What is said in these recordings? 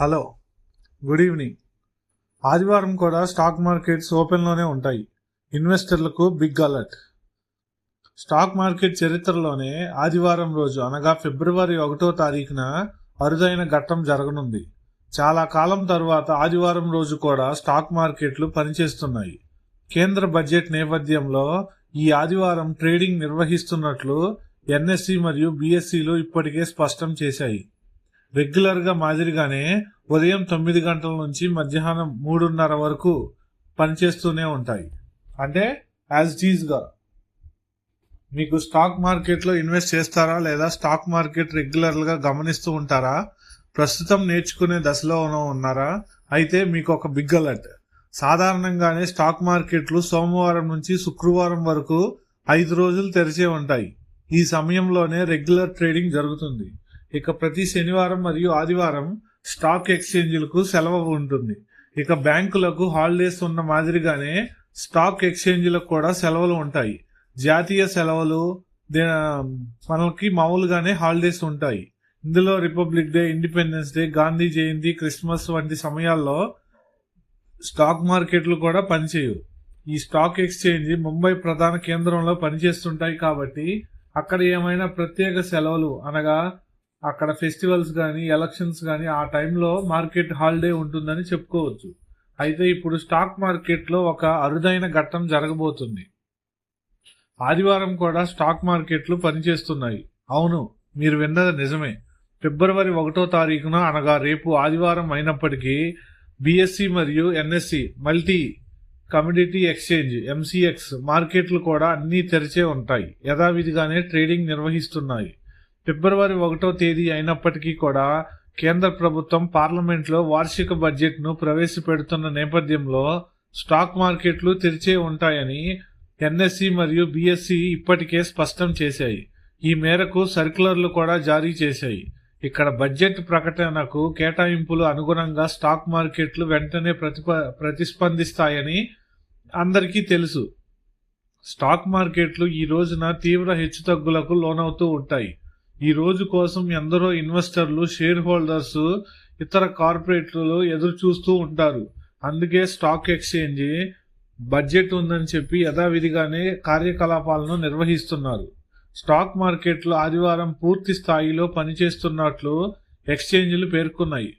Hello good evening. ఆదివారం కూడా stock markets ఓపెన్లోనే ఉంటాయి. ఇన్వెస్టర్లకు బిగ్ అలర్ట్. స్టాక్ మార్కెట్ చరిత్రలోనే ఆదివారం రోజు అనగా ఫిబ్రవరి ఒకటో తారీఖున అరుదైన ఘట్టం జరగనుంది. చాలా కాలం తరువాత ఆదివారం రోజు కూడా స్టాక్ మార్కెట్లు పనిచేస్తున్నాయి. కేంద్ర బడ్జెట్ నేపథ్యంలో ఈ ఆదివారం ట్రేడింగ్ నిర్వహిస్తున్నట్లు ఎన్ఎస్సి మరియు బీఎస్సీలు ఇప్పటికే స్పష్టం చేశాయి. రెగ్యులర్గా మాదిరిగానే ఉదయం తొమ్మిది గంటల నుంచి మధ్యాహ్నం మూడున్నర వరకు పనిచేస్తూనే ఉంటాయి. అంటే యాజ్ టీజ్గా. మీకు స్టాక్ మార్కెట్లో ఇన్వెస్ట్ చేస్తారా లేదా స్టాక్ మార్కెట్ రెగ్యులర్గా గమనిస్తూ ఉంటారా? ప్రస్తుతం నేర్చుకునే దశలో ఉన్నారా? అయితే మీకు ఒక బిగ్ అలర్ట్ సాధారణంగానే స్టాక్ మార్కెట్లు సోమవారం నుంచి శుక్రవారం వరకు ఐదు రోజులు తెరిచే ఉంటాయి. ఈ సమయంలోనే రెగ్యులర్ ట్రేడింగ్ జరుగుతుంది. ఇక ప్రతి శనివారం మరియు ఆదివారం స్టాక్ ఎక్స్చేంజ్లకు సెలవు ఉంటుంది. ఇక బ్యాంకులకు హాలిడేస్ ఉన్న మాదిరిగానే స్టాక్ ఎక్స్చేంజ్లకు కూడా సెలవులు ఉంటాయి. జాతీయ సెలవులు మనకి మామూలుగానే హాలిడేస్ ఉంటాయి. ఇందులో Republic Day Independence Day Gandhi Jayanti Christmas వంటి సమయాల్లో స్టాక్ మార్కెట్లు కూడా పనిచేయవు. ఈ స్టాక్ ఎక్స్చేంజ్ ముంబై ప్రధాన కేంద్రంలో పనిచేస్తుంటాయి కాబట్టి అక్కడ ఏమైనా ప్రత్యేక సెలవులు అనగా అక్కడ ఫెస్టివల్స్ కానీ ఎలక్షన్స్ కానీ ఆ టైంలో మార్కెట్ హాలిడే ఉంటుందని చెప్పుకోవచ్చు. అయితే ఇప్పుడు స్టాక్ మార్కెట్లో ఒక అరుదైన ఘట్టం జరగబోతుంది. ఆదివారం కూడా స్టాక్ మార్కెట్లు పనిచేస్తున్నాయి. అవును మీరు విన్నది నిజమే. ఫిబ్రవరి ఒకటో తారీఖున అనగా రేపు ఆదివారం అయినప్పటికీ బిఎస్సి మరియు NSE multi commodity exchange MCX మార్కెట్లు కూడా అన్నీ తెరిచే ఉంటాయి. యథావిధిగానే ట్రేడింగ్ నిర్వహిస్తున్నాయి. ఫిబ్రవరి ఒకటో తేదీ అయినప్పటికీ కూడా కేంద్ర ప్రభుత్వం పార్లమెంట్లో వార్షిక బడ్జెట్ను ప్రవేశపెడుతున్న నేపథ్యంలో స్టాక్ మార్కెట్లు తెరిచే ఉంటాయని ఎన్ఎస్సి మరియు బీఎస్సీ ఇప్పటికే స్పష్టం చేశాయి. ఈ మేరకు సర్క్యులర్లు కూడా జారీ చేశాయి. ఇక్కడ బడ్జెట్ ప్రకటనకు కేటాయింపులు అనుగుణంగా స్టాక్ మార్కెట్లు వెంటనే ప్రతిప ప్రతిస్పందిస్తాయని అందరికీ తెలుసు. స్టాక్ మార్కెట్లు ఈ రోజున తీవ్ర హెచ్చుతగ్గులకు లోనవుతూ ఉంటాయి. ఈ రోజు కోసం ఎందరో ఇన్వెస్టర్లు షేర్ హోల్డర్స్ ఇతర కార్పొరేట్లు ఎదురు చూస్తూ ఉంటారు. అందుకే స్టాక్ ఎక్స్చేంజ్ బడ్జెట్ ఉందని చెప్పి యథావిధిగానే కార్యకలాపాలను నిర్వహిస్తున్నారు. స్టాక్ మార్కెట్లు ఆదివారం పూర్తి స్థాయిలో పనిచేస్తున్నట్లు ఎక్స్చేంజ్లు పేర్కొన్నాయి.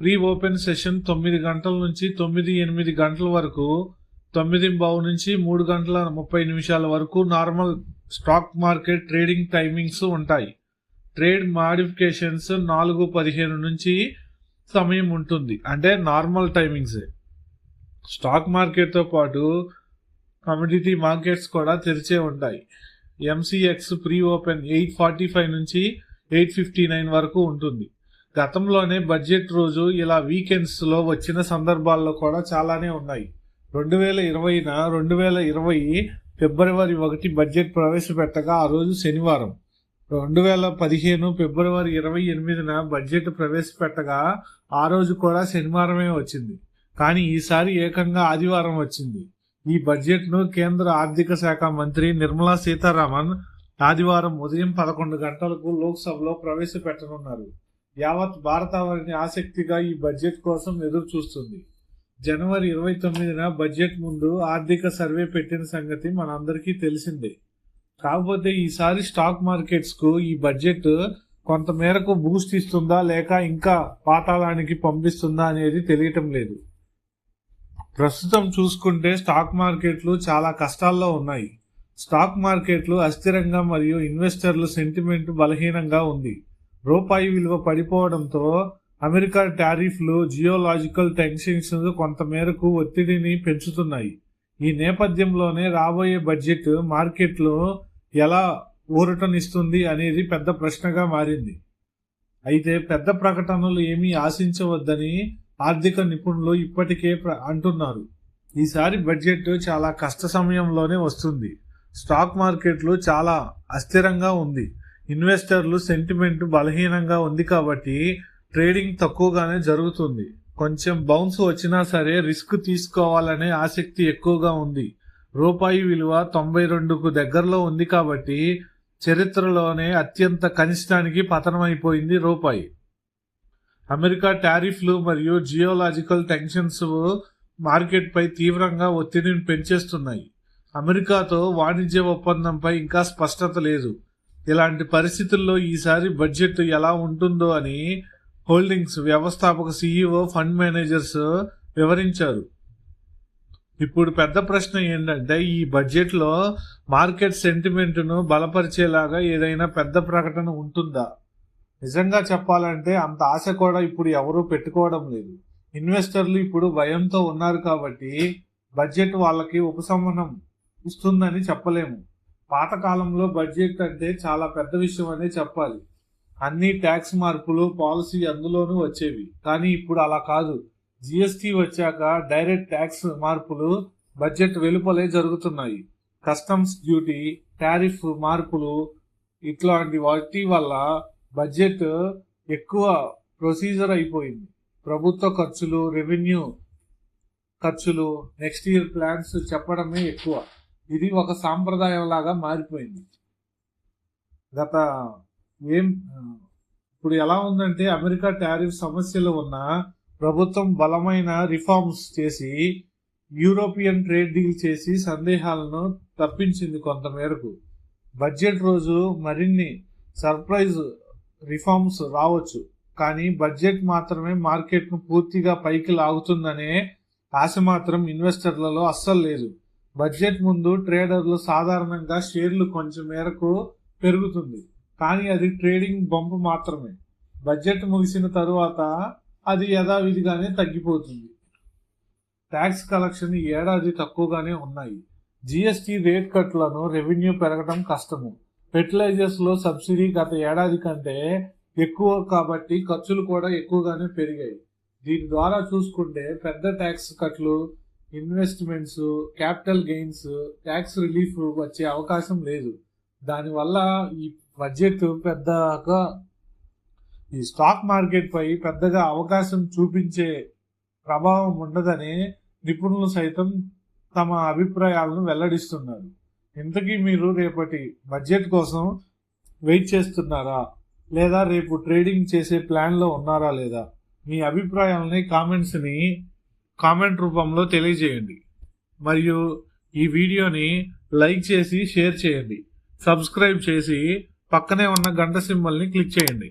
ప్రీ ఓపెన్ సెషన్ తొమ్మిది గంటల నుంచి తొమ్మిది ఎనిమిది గంటల వరకు తొమ్మిది బావు నుంచి మూడు గంటల ముప్పై నిమిషాల వరకు normal stock market trading timings ఉంటాయి. ట్రేడ్ మాడిఫికేషన్స్ నాలుగు పదిహేను నుంచి సమయం ఉంటుంది. అంటే నార్మల్ టైమింగ్స్. స్టాక్ మార్కెట్తో పాటు కమ్యూడిటీ మార్కెట్స్ కూడా తెరిచే ఉంటాయి. MCX pre open eight forty five నుంచి ఎయిట్ ఫిఫ్టీ నైన్ వరకు ఉంటుంది. గతంలోనే బడ్జెట్ రోజు ఇలా వీకెండ్స్లో వచ్చిన సందర్భాల్లో కూడా చాలానే ఉన్నాయి. రెండు వేల ఇరవైన రెండు వేల ఇరవై ఫిబ్రవరి ఒకటి బడ్జెట్ ప్రవేశపెట్టగా ఆ రోజు శనివారం. రెండు వేల పదిహేను ఫిబ్రవరి ఇరవై ఎనిమిదిన బడ్జెట్ ప్రవేశపెట్టగా ఆ రోజు కూడా శనివారమే వచ్చింది. కానీ ఈసారి ఏకంగా ఆదివారం వచ్చింది. ఈ బడ్జెట్ను కేంద్ర ఆర్థిక శాఖ మంత్రి నిర్మలా సీతారామన్ ఆదివారం ఉదయం పదకొండు గంటలకు లోక్సభలో ప్రవేశపెట్టనున్నారు. యావత్ భారతావరణి ఆసక్తిగా ఈ బడ్జెట్ కోసం ఎదురు చూస్తుంది జనవరి ఇరవై తొమ్మిదిన బడ్జెట్ ముందు ఆర్థిక సర్వే పెట్టిన సంగతి మనందరికీ తెలిసిందే. కాకపోతే ఈసారి స్టాక్ మార్కెట్స్కు ఈ బడ్జెట్ కొంత మేరకు బూస్ట్ ఇస్తుందా లేక ఇంకా పాతాళానికి పంపిస్తుందా అనేది తెలియటం లేదు. ప్రస్తుతం చూసుకుంటే స్టాక్ మార్కెట్లు చాలా కష్టాల్లో ఉన్నాయి. స్టాక్ మార్కెట్లు అస్థిరంగా మరియు ఇన్వెస్టర్లు సెంటిమెంట్ బలహీనంగా ఉంది. రూపాయి విలువ పడిపోవడంతో అమెరికా టారిఫ్లు జియోలాజికల్ టెన్షన్స్ కొంత మేరకు ఒత్తిడిని పెంచుతున్నాయి. ఈ నేపథ్యంలోనే రాబోయే బడ్జెట్ మార్కెట్లు ఎలా ఊరటనిస్తుంది అనేది పెద్ద ప్రశ్నగా మారింది. అయితే పెద్ద ప్రకటనలు ఏమీ ఆశించవద్దని ఆర్థిక నిపుణులు ఇప్పటికే ప్ర- అంటున్నారు. ఈసారి బడ్జెట్ చాలా కష్ట సమయంలోనే వస్తుంది. స్టాక్ మార్కెట్లు చాలా అస్థిరంగా ఉంది. ఇన్వెస్టర్లు సెంటిమెంట్ బలహీనంగా ఉంది కాబట్టి ట్రేడింగ్ తక్కువగానే జరుగుతుంది. కొంచెం బౌన్స్ వచ్చినా సరే రిస్క్ తీసుకోవాలనే ఆసక్తి ఎక్కువగా ఉంది. రూపాయి విలువ తొంభై రెండుకు దగ్గరలో ఉంది కాబట్టి చరిత్రలోనే అత్యంత కనిష్టానికి పతనమైపోయింది రూపాయి. అమెరికా టారిఫ్లు మరియు జియోలాజికల్ టెన్షన్స్ మార్కెట్పై తీవ్రంగా ఒత్తిడిని పెంచేస్తున్నాయి. అమెరికాతో వాణిజ్య ఒప్పందంపై ఇంకా స్పష్టత లేదు. ఇలాంటి పరిస్థితుల్లో ఈసారి బడ్జెట్ ఎలా ఉంటుందో అని హోల్డింగ్స్ వ్యవస్థాపక సీఈఓ ఫండ్ మేనేజర్స్ వివరించారు. ఇప్పుడు పెద్ద ప్రశ్న ఏంటంటే ఈ బడ్జెట్లో మార్కెట్ సెంటిమెంట్ను బలపరిచేలాగా ఏదైనా పెద్ద ప్రకటన ఉంటుందా? నిజంగా చెప్పాలంటే అంత ఆశ కూడా ఇప్పుడు ఎవరూ పెట్టుకోవడం లేదు. ఇన్వెస్టర్లు ఇప్పుడు భయంతో ఉన్నారు కాబట్టి బడ్జెట్ వాళ్ళకి ఉపశమనం ఇస్తుందని చెప్పలేము. పాతకాలంలో బడ్జెట్ అంటే చాలా పెద్ద విషయం అనే చెప్పాలి. అన్ని ట్యాక్స్ మార్పులు పాలసీ అందులోనూ వచ్చేవి. కానీ ఇప్పుడు అలా కాదు. జిఎస్టి వచ్చాక డైరెక్ట్ ట్యాక్స్ మార్పులు బడ్జెట్ వెలుపలే జరుగుతున్నాయి. కస్టమ్స్ డ్యూటీ టారిఫ్ మార్పులు ఇట్లాంటి వాటి వల్ల బడ్జెట్ ఎక్కువ ప్రొసీజర్ అయిపోయింది. ప్రభుత్వ ఖర్చులు రెవెన్యూ ఖర్చులు నెక్స్ట్ ఇయర్ ప్లాన్స్ చెప్పడమే ఎక్కువ. ఇది ఒక సాంప్రదాయం లాగా మారిపోయింది. గత ఏం ఇప్పుడు ఎలా ఉందంటే అమెరికా టారిఫ్ సమస్యలు ఉన్నా ప్రభుత్వం బలమైన రిఫార్మ్స్ చేసి యూరోపియన్ ట్రేడ్ డీల్ చేసి సందేహాలను తప్పించింది కొంతమేరకు. బడ్జెట్ రోజు మరిన్ని సర్ప్రైజ్ రిఫార్మ్స్ రావచ్చు. కానీ బడ్జెట్ మాత్రమే మార్కెట్ను పూర్తిగా పైకి లాగుతుందనే ఆశ మాత్రం ఇన్వెస్టర్లలో అస్సలు లేదు. బడ్జెట్ ముందు ట్రేడర్లు సాధారణంగా షేర్లు కొంచెం మేరకు పెరుగుతుంది. కానీ అది ట్రేడింగ్ బంప్ మాత్రమే. బడ్జెట్ ముగిసిన తరువాత అది యథావిధిగానే తగ్గిపోతుంది. ట్యాక్స్ కలెక్షన్ ఈ ఏడాది తక్కువగానే ఉన్నాయి. జీఎస్టీ రేట్ కట్లను రెవెన్యూ పెరగడం కష్టము. ఫెర్టిలైజర్స్లో సబ్సిడీ గత ఏడాది కంటే ఎక్కువ కాబట్టి ఖర్చులు కూడా ఎక్కువగానే పెరిగాయి. దీని ద్వారా చూసుకుంటే పెద్ద ట్యాక్స్ కట్లు investments capital gains tax relief వచ్చే అవకాశం లేదు. దానివల్ల ఈ బడ్జెట్ పెద్దగా ఈ స్టాక్ మార్కెట్ పై పెద్దగా అవకాశం చూపించే ప్రభావం ఉండదని నిపుణులు సైతం తమ అభిప్రాయాలను వెల్లడిస్తున్నారు. ఇంతకీ మీరు రేపటి బడ్జెట్ కోసం వెయిట్ చేస్తున్నారా? లేదా రేపు ట్రేడింగ్ చేసే ప్లాన్లో ఉన్నారా లేదా? మీ అభిప్రాయాలని కామెంట్స్ని కామెంట్ రూపంలో తెలియజేయండి. మరియు ఈ వీడియోని లైక్ చేసి షేర్ చేయండి. సబ్స్క్రైబ్ చేసి పక్కనే ఉన్న గంట సింబల్ని క్లిక్ చేయండి.